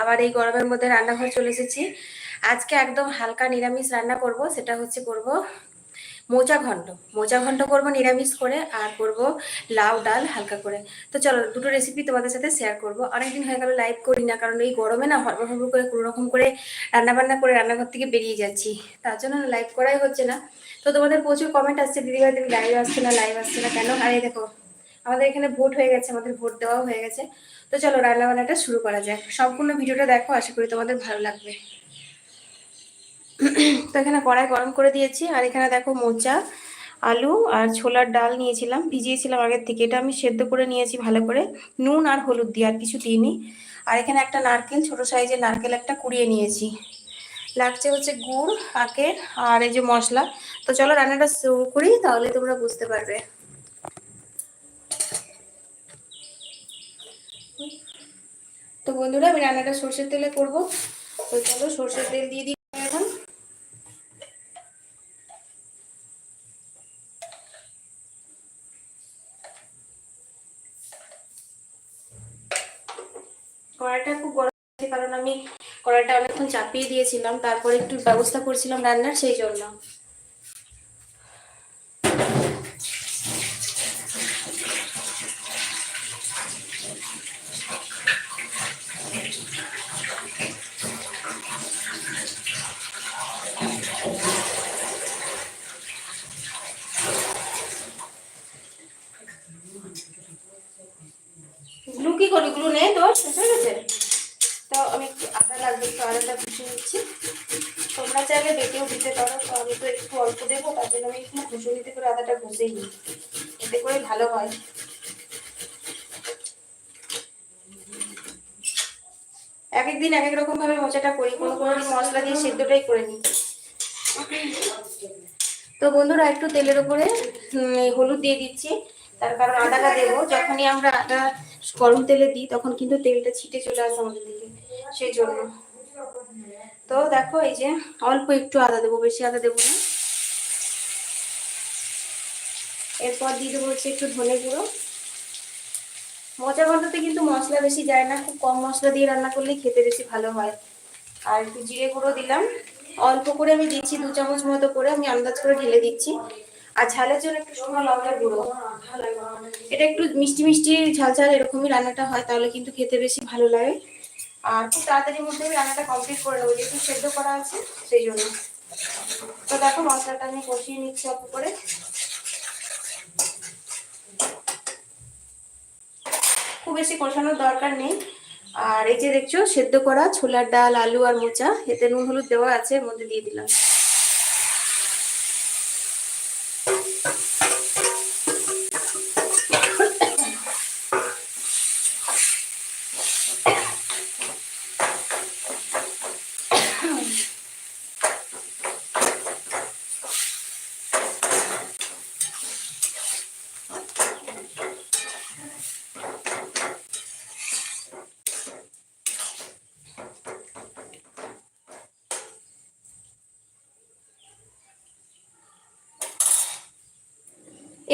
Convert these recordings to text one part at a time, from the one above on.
আবার এই গরমের মধ্যে রান্নাঘর চলে এসেছি। আজকে একদম হালকা নিরামিষ রান্না করব, সেটা হচ্ছে করব মোচা ঘন্ট। মোচা ঘন্ট করব নিরামিষ করে আর করব লাউ ডাল হালকা করে। তো চলো, দুটো রেসিপি তোমাদের সাথে শেয়ার করব। অনেকদিন হয়ে গেল লাইভ করি না, কারণ এই গরমে না হরবর হরবর করে কোনো রকম করে রান্না বান্না করে রান্নাঘর থেকে বেরিয়ে যাচ্ছি। তার জন্য লাইভ করাই হচ্ছে না। তো তোমাদের প্রচুর কমেন্ট আসছে দিদিভাই তুমি লাইভ আসছে না লাইভ আসছে না কেন? আর দেখো, আমাদের এখানে ভোট হয়ে গেছে, আমাদের ভোট দেওয়াও হয়ে গেছে। তো চলো রান্না বান্নাটা শুরু করা যাক। সম্পূর্ণ ভিডিওটা দেখো, আশা করি তোমাদের ভালো লাগবে। তো এখানে কড়াই গরম করে দিয়েছি, আর এখানে দেখো মোচা, আলু আর ছোলার ডাল নিয়েছিলাম, ভিজিয়েছিলাম আগের থেকে। এটা আমি সেদ্ধ করে নিয়েছি ভালো করে, নুন আর হলুদ দিয়ে, আর কিছু দিইনি। আর এখানে একটা নারকেল, ছোট সাইজের নারকেল একটা কুড়িয়ে নিয়েছি। লাগছে হচ্ছে গুড় আখের আর এই যে মশলা। তো চলো রান্নাটা শুরু করি, তাহলে তোমরা বুঝতে পারবে। তো বন্ধুরা, আমি রান্নাটা সর্ষের তেলে করব। তো চলো সর্ষের তেল দিয়ে দিই এখন। কড়াইটা খুব গরম আছে কারণ আমি কড়াইটা অনেকক্ষণ চাপিয়ে দিয়েছিলাম, তারপরে একটু ব্যবস্থা করছিলাম রান্নার, সেই জন্য। গ্লু কি করি গ্লু নেই তোর, শেষ হয়ে তো আমি একটু আদা লাগবে, একটু আদাটা নিচ্ছি। তোমরা চাইলে বেটেও দিতে পারো, তো আমি তো একটু অল্প দেবো, তার জন্য আমি একটু করে আদাটা নিই, এতে করে ভালো হয়। এক এক দিন এক এক রকম ভাবে মোচাটা করি, কোনো কোনো মশলা দিয়ে সেদ্ধটাই করে নিই। তো বন্ধুরা, একটু তেলের উপরে হলুদ দিয়ে দিচ্ছি। তার কারণ আদাটা দেবো। যখনই আমরা আদা গরম তেলে দিই, তখন কিন্তু তেলটা ছিটে চলে আসে আমাদের দিকে। সেই জন্য। তো দেখো, এই যে অল্প একটু আদা দেবো, বেশি আদা দেবো না। এরপর দিয়ে দেবো হচ্ছে একটু ধনে গুঁড়ো। মোচা ঘন্টাতে কিন্তু মশলা বেশি যায় না। খুব কম মশলা দিয়ে রান্না করলেই খেতে বেশি ভালো হয়। আর একটু জিরে গুঁড়ো দিলাম। অল্প করে আমি দিচ্ছি, দু চামচ মতো করে। আমি আন্দাজ করে ঢেলে দিচ্ছি। আর ঝালের জন্য একটু শুকনো লঙ্কার গুঁড়ো। এটা একটু মিষ্টি মিষ্টি ঝাল ঝাল এরকমই রান্নাটা হয়, তাহলে কিন্তু খেতে বেশি ভালো লাগে। আর খুব তাড়াতাড়ির মধ্যে আমি রান্নাটা কমপ্লিট করে নেব, যেহেতু সেদ্ধ করা আছে, সেই জন্য। তো দেখো মশলাটা আমি কষিয়ে নিচ্ছি অল্প করে। খুব বেশি কষানোর দরকার নেই। আর এই যে দেখছ, সেদ্ধ করা ছোলার ডাল, আলু আর মোচা, এতে নুন, হলুদ দেওয়া আছে, এর মধ্যে দিয়ে দিলাম।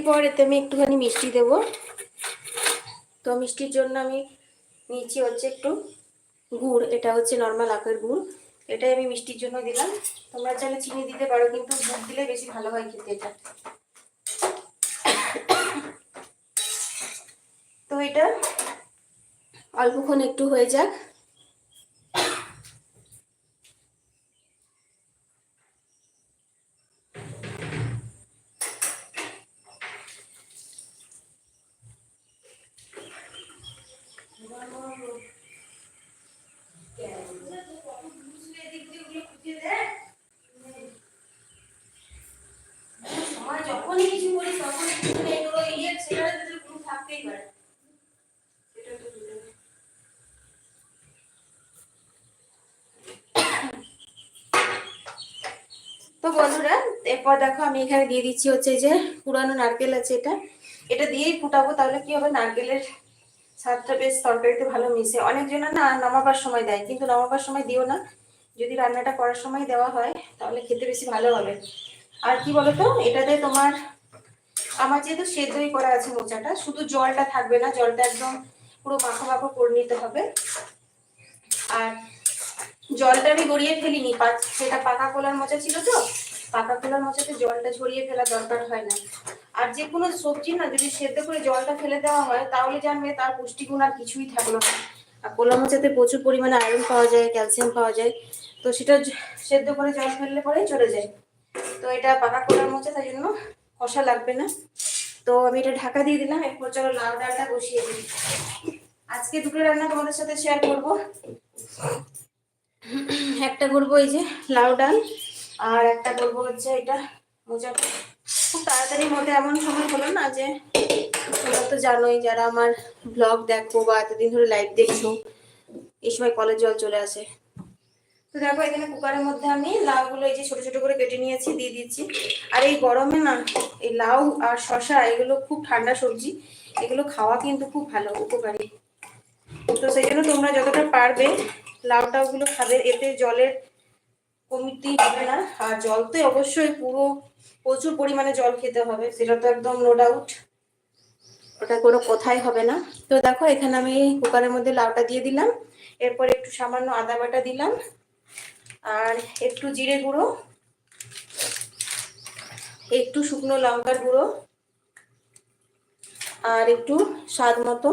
এরপর এতে আমি একটুখানি মিষ্টি দেব। তো মিষ্টির জন্য আমি নিচ্ছি হচ্ছে একটু গুড়, এটা হচ্ছে নর্মাল আখের গুড়। এটাই আমি মিষ্টির জন্য দিলাম। তোমরা চাইলে চিনি দিতে পারো, কিন্তু গুড় দিলে বেশি ভালো হয় খেতে এটা। তো এটা অল্পক্ষণ একটু হয়ে যাক সময় যখনই কিছু করিস তখন কিন্তু এগুলো ইয়ে ছেলেরা যদি গ্রুপ থাকতেই পারে এটা তো দুটো। তো বন্ধুরা এরপর দেখো আমি এখানে দিয়ে দিচ্ছি হচ্ছে যে পুরানো নারকেল আছে এটা। এটা দিয়েই ফুটাবো, তাহলে কি হবে? নারকেলের স্বাদটা বেশ তরকারিতে ভালো মিশে। অনেকজন না নামাবার সময় দেয়, কিন্তু নামাবার সময় দিও না। যদি রান্নাটা করার সময় দেওয়া হয়, তাহলে খেতে বেশি ভালো হবে। আর কি বলতো? এটাতে তোমার, আমার যেহেতু সেদ্ধই করা আছে মোচাটা, শুধু জলটা থাকবে না, জলটা একদম পুরো মাখো মাখো করে নিতে হবে। আর জলটা আমি গড়িয়ে ফেলিনি সেটা পাকা কোলার মোচা ছিল তো পাকা কলার মোচাতে জলটা ঝরিয়ে ফেলা দরকার হয় না। আর যে কোনো সবজি না, যদি সেদ্ধ করে জলটা ফেলে দেওয়া হয়, তাহলে জানবে তার পুষ্টিগুণ আর কিছুই থাকল না। আর কলা মোচাতে প্রচুর পরিমাণে আয়রন পাওয়া যায় ক্যালসিয়াম পাওয়া যায়। তো সেটা সেদ্ধ করে জল ফেললে পরেই চলে যায়। তো এটা পাকা কলার মোচা তাই জন্য কষা লাগবে না। তো আমি এটা ঢাকা দিয়ে দিলাম, এরপর চলো লাউ ডালটা বসিয়ে দিই। আজকে দুটো রান্না তোমাদের সাথে শেয়ার করব। একটা করব এই যে লাউ ডাল আর একটা করব হচ্ছে এটা মোজা খুব তাড়াতাড়ির মধ্যে এমন সময় হলো না যে তোমরা তো জানোই, যারা আমার ব্লগ দেখো বা এতদিন ধরে লাইভ দেখছ, এই সময় কলের জল চলে আসে। তো দেখো, এখানে কুকারের মধ্যে আমি লাউগুলো এই যে ছোট ছোট করে কেটে নিয়েছি, দিয়ে দিচ্ছি আর এই গরমে না, এই লাউ আর শশা এগুলো খুব ঠান্ডা সবজি, এগুলো খাওয়া কিন্তু খুব ভালো, উপকারী। তো সেই জন্য তোমরা যতটা পারবে লাউ টাউগুলো খাবে, এতে জলের কমিটি হবে না। আর জল তো অবশ্যই পুরো প্রচুর পরিমাণে জল খেতে হবে, সেটা তো একদম নো ডাউট ওটা কোনো কথাই হবে না। তো দেখো, এখানে আমি কুকারের মধ্যে লাউটা দিয়ে দিলাম। এরপর একটু সামান্য আদা বাটা দিলাম। আর একটু জিরে গুঁড়ো। একটু শুকনো লঙ্কার গুঁড়ো। আর একটু স্বাদ মতো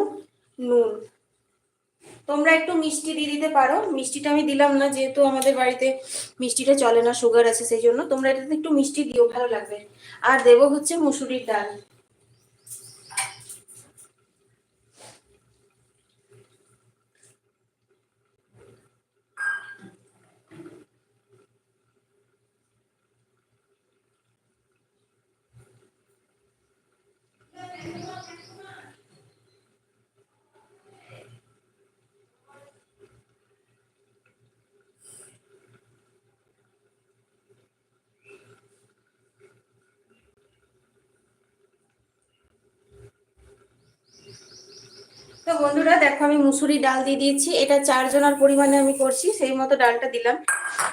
নুন। তোমরা একটু মিষ্টি দিয়ে দিতে পারো। মিষ্টিটা আমি দিলাম না, যেহেতু আমাদের বাড়িতে মিষ্টিটা চলে না সুগার আছে, সেই জন্য তোমরা এটাতে একটু মিষ্টি দিও, ভালো লাগবে। আর দেবো হচ্ছে মুসুরির ডাল। তো বন্ধুরা দেখো আমি মুসুরি ডাল দিয়ে দিয়েছি। এটা চারজনের পরিমাণে আমি করছি, সেই মতো ডালটা দিলাম।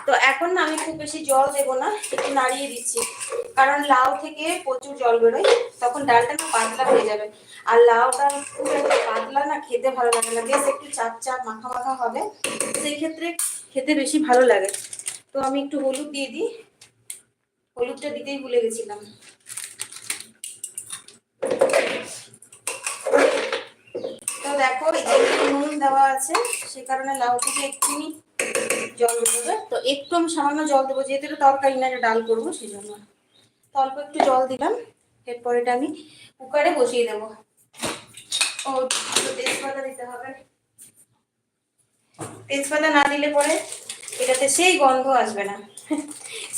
তো এখন না আমি খুব বেশি জল দেবো না, একটু নাড়িয়ে দিচ্ছি। কারণ লাউ থেকে প্রচুর জল বেরোয়, তখন ডালটা না পাতলা হয়ে যাবে। আর লাউটা খুব একটা পাতলা না, খেতে ভালো লাগে না। বেশ একটু চাপ চাপ মাখা মাখা হবে। সেই ক্ষেত্রে খেতে বেশি ভালো লাগে। তো আমি একটু হলুদ দিয়ে দিই। হলুদটা দিতেই ভুলে গেছিলাম। তো দেখো যেহেতু নুন দেওয়া আছে, সে কারণে লাউ থেকে একটুখানি জল দেবে। তো একটু আমি সামান্য জল দেবো, যেহেতু এটা তরকারি না ডাল করব সেই জন্য তো অল্প একটু জল দিলাম, এরপর এটা আমি কুকারে বসিয়ে দেবো। ও তেজপাতা দিতে হবে। তেজপাতা না দিলে পরে এটাতে সেই গন্ধ আসবে না।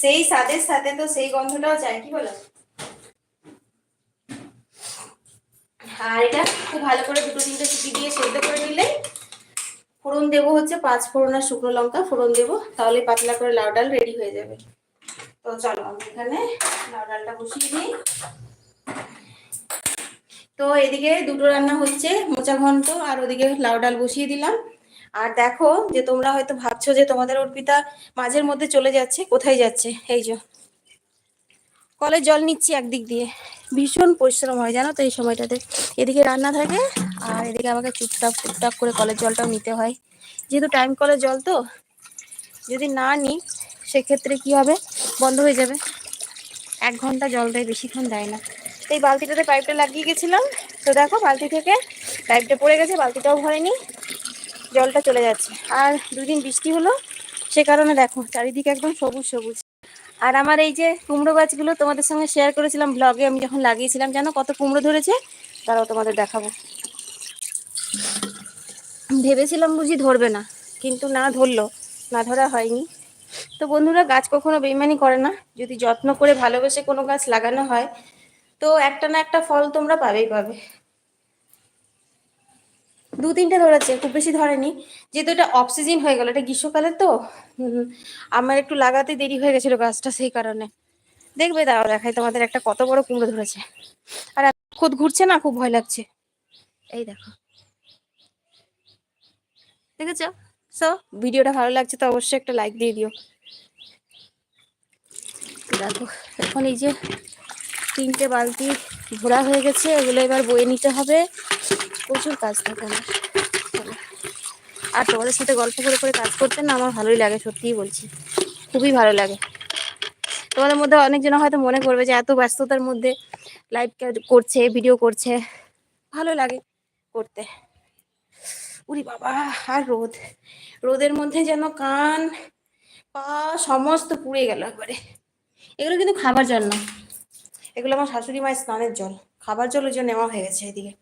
সেই স্বাদের সাথে তো সেই গন্ধটাও চাই, কি বলো? আর এটা খুব ভালো করে দুটো তিনটে সিটি দিয়ে সেদ্ধ করে নিলে ফোড়ন দেবো হচ্ছে পাঁচ ফোড়ন আর শুকনো লঙ্কা, ফোড়ন দেবো, তাহলে পাতলা করে লাউ ডাল রেডি হয়ে যাবে। তো চলো, আমি এখানে লাউ ডালটা বসিয়ে দিই। তো এদিকে দুটো রান্না হচ্ছে, মোচা ঘন্ট আর ওদিকে লাউ ডাল বসিয়ে দিলাম। আর দেখো যে তোমরা হয়তো ভাবছ যে তোমাদের অর্পিতা মাঝের মধ্যে চলে যাচ্ছে, কোথায় যাচ্ছে? এই যে কলে জল নিচ্ছি একদিক দিয়ে। ভীষণ পরিশ্রম হয়, জানো তো এই সময়টাতে। এদিকে রান্না থাকে আর এদিকে আমাকে চুপটাপ টুকটাক করে কলের জলটাও নিতে হয়। যেহেতু টাইম কলের জল তো, যদি না নিই, সেক্ষেত্রে কি হবে? বন্ধ হয়ে যাবে। এক ঘণ্টা জল দেয়, বেশিক্ষণ দেয় না। তো এই বালতিটাতে পাইপটা লাগিয়ে গেছিলাম। তো দেখো বালতি থেকে পাইপটা পড়ে গেছে, বালতিটাও ভরেনি, জলটা চলে যাচ্ছে। আর দুই দিন বৃষ্টি হলো, সে কারণে দেখো চারিদিকে একদম সবুজ সবুজ। আর আমার এই যে কুমড়ো গাছগুলো তোমাদের সঙ্গে শেয়ার করেছিলাম ব্লগে আমি যখন লাগিয়েছিলাম, জানো কত কুমড়ো ধরেছে? তারাও তোমাদের দেখাবো। ভেবেছিলাম বুঝি ধরবে না, কিন্তু না ধরলো, না ধরা হয়নি। তো বন্ধুরা, গাছ কখনো বেইমানি করে না। যদি যত্ন করে ভালোবেসে কোনো গাছ লাগানো হয়, তো একটা না একটা ফল তোমরা পাবেই পাবে। দু তিনটে ধরেছে, খুব বেশি ধরেনি। যেহেতু এটা অক্সিজেন হয়ে গেল, এটা গ্রীষ্মকালের তো আমার একটু লাগাতে দেরি হয়ে গেছিল গাছটা সেই কারণে। দেখবে দাঁড়াও দেখাই তোমাদের একটা কত বড় কুমড়ো ধরেছে। আর খুদ ঘুরছে না, খুব ভয় লাগছে। এই দেখো। দেখেছ? সো ভিডিওটা ভালো লাগছে তো অবশ্যই একটা লাইক দিয়ে দিও। দেখো, এখন এই যে তিনটে বালতি ভরা হয়ে গেছে, এগুলো এবার বয়ে নিতে হবে। প্রচুর কাজ থাকে আমার। আর তোমাদের সাথে গল্প করে করে কাজ করতে না আমার ভালোই লাগে, সত্যিই বলছি। খুবই ভালো লাগে। তোমাদের মধ্যে অনেকজন হয়তো মনে করবে যে এত ব্যস্ততার মধ্যে লাইভ করছে ভিডিও করছে। ভালো লাগে করতে। উরি বাবা, আর রোদ। রোদের মধ্যে যেন কান পা সমস্ত পুড়ে গেল একবারে। এগুলো কিন্তু খাবার না এগুলো আমার শাশুড়ি মায়ের স্নানের জল। খাবার জল ওই জন্য নেওয়া হয়ে গেছে এদিকে।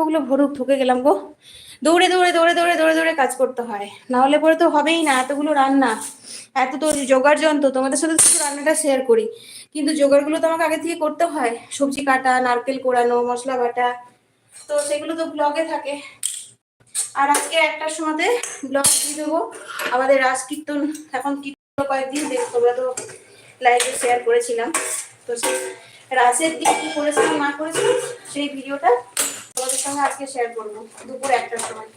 ওগুলো ভরুক ঠুকে গেলাম গো। দৌড়ে দৌড়ে দৌড়ে দৌড়ে দৌড়ে দৌড়ে কাজ করতে হয়। না হলে পরে তো হবেই না, এতগুলো রান্না। এত তো জোগাড় যন্ত্র, তোমাদের সাথে শুধু রান্নাটা শেয়ার করি। কিন্তু জোগাড়গুলো তো আমাকে আগে থেকে করতে হয়। সবজি কাটা, নারকেল কোড়ানো, মশলা বাটা, তো সেগুলো তো ব্লগে থাকে। আর আজকে একটার সময়তে ব্লগ দিয়ে দেবো। আমাদের রাজ কীর্তন এখন কীর্তন কয়েকদিন দেখ তোমরা তো লাইভে শেয়ার করেছিলাম। তো সেই রাজের দিন কি করেছিলাম না করেছিলাম সেই ভিডিওটা তোমাদের সঙ্গে আজকে শেয়ার করব, দুপুর একটার সময়।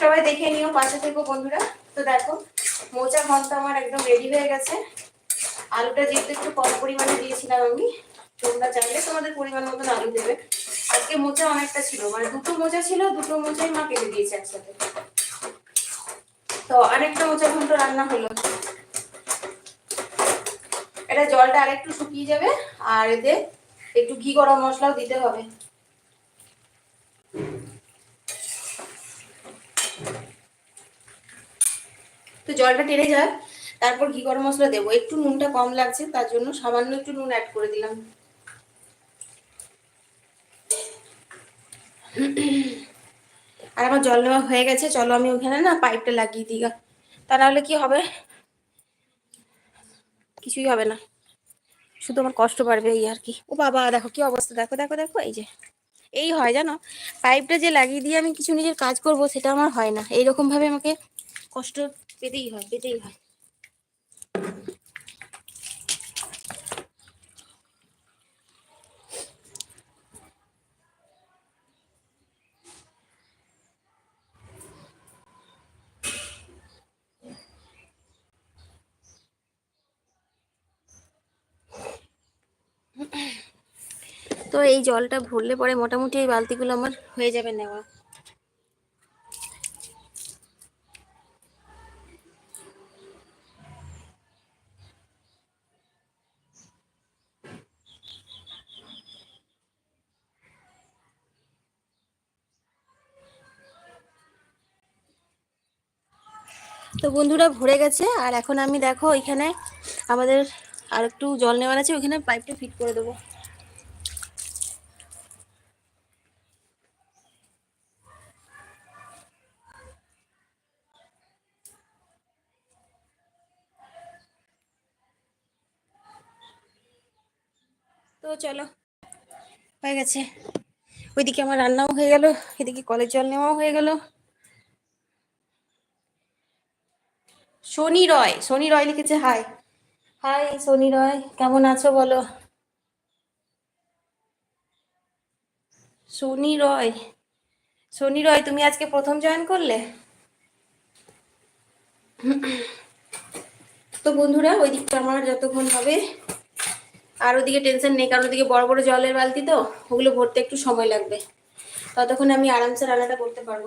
সবাই দেখে নিও, পাশে থেকো বন্ধুরা। তো দেখো, মোচা ঘন্ট আমার একদম রেডি হয়ে গেছে। আলুটা যেহেতু একটু কম পরিমাণে দিয়েছিলাম আমি, তোমরা চাইলে তোমাদের পরিমাণ মতন আলু দেবে। আজকে মোচা অনেকটা ছিল মানে দুটো মোচা ছিল, দুটো মোচাই মা কেটে দিয়েছে একসাথে। তো আরেকটা মোচা ঘন্ট রান্না হলো। এটা জলটা আরেকটু শুকিয়ে যাবে, আর এতে একটু ঘি গরম মশলাও দিতে হবে। তো জলটা টেনে যাক, তারপর ঘি গরম মশলা দেবো। একটু নুনটা কম লাগছে, তার জন্য সামান্য একটু নুন অ্যাড করে দিলাম। আর আমার জল নেওয়া হয়ে গেছে, চলো আমি ওখানে না পাইপটা লাগিয়ে দিই। তা নাহলে কি হবে? কিছুই হবে না। শুধু আমার কষ্ট বাড়বে এই আর কি। ও বাবা, দেখো কি অবস্থা। দেখো দেখো দেখো, এই যে। এই হয় জানো পাইপটা যে লাগিয়ে দিয়ে আমি কিছু নিজের কাজ করব, সেটা আমার হয় না। এইরকমভাবে আমাকে কষ্ট পেতেই হয় পেতেই হয়। তো এই জলটা ভরলে পরে মোটামুটি এই বালতিগুলো আমার হয়ে যাবে নেওয়া। তো বন্ধুরা ভরে গেছে, আর এখন আমি দেখো এখানে আমাদের আর একটু জল নেওয়ার আছে, ওইখানে পাইপটা ফিট করে দেবো। চলো। হয়ে গেছে। ওইদিকে আমার রান্নাও হয়ে গেল, এদিকে কলের জল নেওয়াও হয়ে গেল। শনি রয় শনি রয় লিখেছে, হাই। হাই শনি রয়, কেমন আছো বলো? শনি রয় শনি রয়, তুমি আজকে প্রথম জয়েন করলে? তো বন্ধুরা ওই দিকটা আমার যতক্ষণ হবে আর ওদিকে টেনশন নেই, কারণ ওদিকে বড় বড় জলের বালতি তো, ওগুলো ভরতে একটু সময় লাগবে। ততক্ষণ আমি আরামসে রান্নাটা করতে পারব।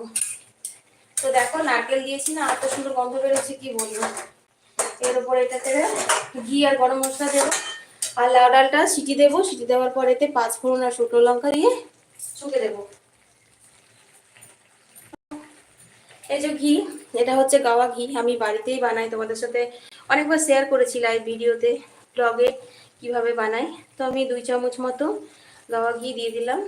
তো দেখো, নারকেল দিয়েছি না এত সুন্দর গন্ধ বেরোচ্ছে, কি বলব? এর উপর এটাতে ঘি আর গরম মশলা দেবো। আর লাউ ডালটা সিটি দেবো, সিটি দেওয়ার পর এতে পাঁচ ফোড়ন আর শুকনো লঙ্কা দিয়ে শুকে দেবো। এই যে ঘি, এটা হচ্ছে গাওয়া ঘি, আমি বাড়িতেই বানাই, তোমাদের সাথে অনেকবার শেয়ার করেছি লাইভ ভিডিওতে ব্লগে কীভাবে বানাই? তো আমি দুই চামচ মতো গাওয়া ঘি দিয়ে দিলাম।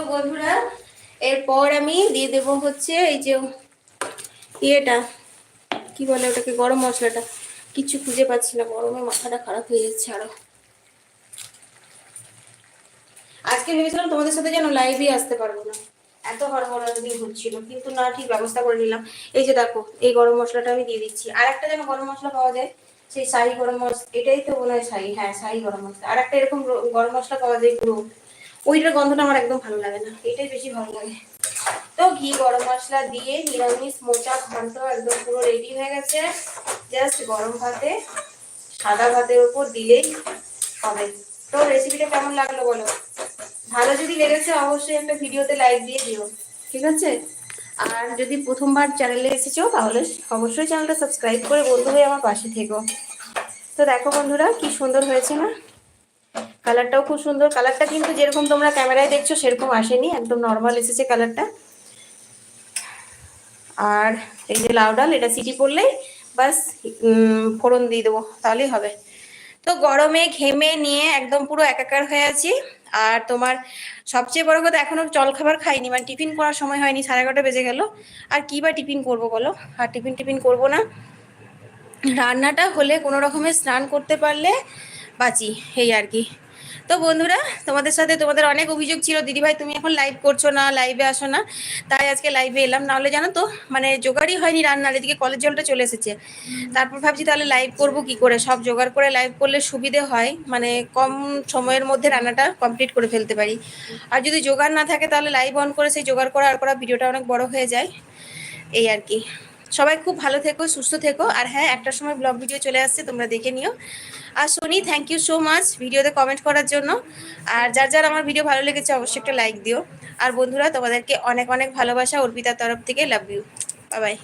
তো বন্ধুরা, এরপর আমি দিয়ে দেব হচ্ছে এই যে ইয়েটা, কি বলে ওটাকে, গরম মশলাটা। কিছু খুঁজে পাচ্ছি না, গরমে মাথাটা খারাপ হয়ে যাচ্ছে আরও। আজকে ভেবেছিলাম তোমাদের সাথে যেন লাইভে আসতে পারব না। এত হড়বড়ানি হচ্ছিল, কিন্তু না, ঠিক ব্যবস্থা করে নিলাম। এই যে দেখো, এই গরম মশলাটা আমি দিয়ে দিচ্ছি। আর একটা যেন গরম মশলা পাওয়া যায়, সেই শাহি গরম মশলা এটাই তো মনে হয় শাহি হ্যাঁ শাহি গরম মশলা। আর একটা এরকম গরম মশলা পাওয়া যায় পুরো ওইটার গন্ধটা আমার একদম ভালো লাগে না। এটাই বেশি ভালো লাগে। তো ঘি, গরম মশলা দিয়ে নিরামিষ, মোচা, ঘন্ট একদম পুরো রেডি হয়ে গেছে। জাস্ট গরম ভাতে, সাদা ভাতের উপর দিলেই হবে। তো রেসিপিটা কেমন লাগল বলো? ভালো যদি লেগেছে, অবশ্যই একটা ভিডিওতে লাইক দিয়ে দিও। ঠিক আছে? আর যদি প্রথমবার চ্যানেলে এসেছ, তাহলে অবশ্যই চ্যানেলটা সাবস্ক্রাইব করে বন্ধু হয়ে আমার পাশে থেকো। তো দেখো বন্ধুরা, কি সুন্দর হয়েছে না? কালারটাও খুব সুন্দর। কালারটা কিন্তু যেরকম তোমরা ক্যামেরায় দেখছ, সেরকম আসেনি। একদম নর্মাল এসেছে কালারটা। আর এই যে লাউ ডাল, এটা সিটি পড়লেই বাস ফোড়ন দিয়ে দেবো, তাহলেই হবে। তো গরমে ঘেমে নিয়ে একদম পুরো একাকার হয়ে আছি। আর তোমার সবচেয়ে বড় কথা, এখনও জল খাবার খাইনি। মানে টিফিন করার সময় হয়নি, সাড়ে এগারোটা বেজে গেল। আর কি বা টিফিন করব বলো? আর টিফিন টিফিন করব না। রান্নাটা হলে কোনো রকমের স্নান করতে পারলে বাঁচি, এই আর কি। তো বন্ধুরা, তোমাদের সাথে তোমাদের অনেক অভিযোগ ছিল, দিদিভাই তুমি এখন লাইভ করছ না লাইভে আসো না, তাই আজকে লাইভে এলাম। নাহলে জানো তো মানে জোগাড়ই হয়নি রান্নার, এদিকে কলের জলটা চলে এসেছে। তারপর ভাবছি তাহলে লাইভ করব কি করে? সব জোগাড় করে লাইভ করলে সুবিধে হয় মানে কম সময়ের মধ্যে রান্নাটা কমপ্লিট করে ফেলতে পারি। আর যদি জোগাড় না থাকে, তাহলে লাইভ অন করে সেই জোগাড় করা আর করা ভিডিওটা অনেক বড় হয়ে যায়। এই আর কি। সবাই খুব ভালো থেকো, সুস্থ থেকো। আর হ্যাঁ একটা সময় ব্লগ ভিডিও চলে আসছে, তোমরা দেখে নিও। আর Soni thank you so much ভিডিওতে কমেন্ট করার জন্য। আর যার যার আমার ভিডিও ভালো লেগেছে, অবশ্যই একটা লাইক দিও। আর বন্ধুরা, তোমাদেরকে অনেক অনেক ভালোবাসা, অর্পিতার তরফ থেকে লাভ ইউ বাই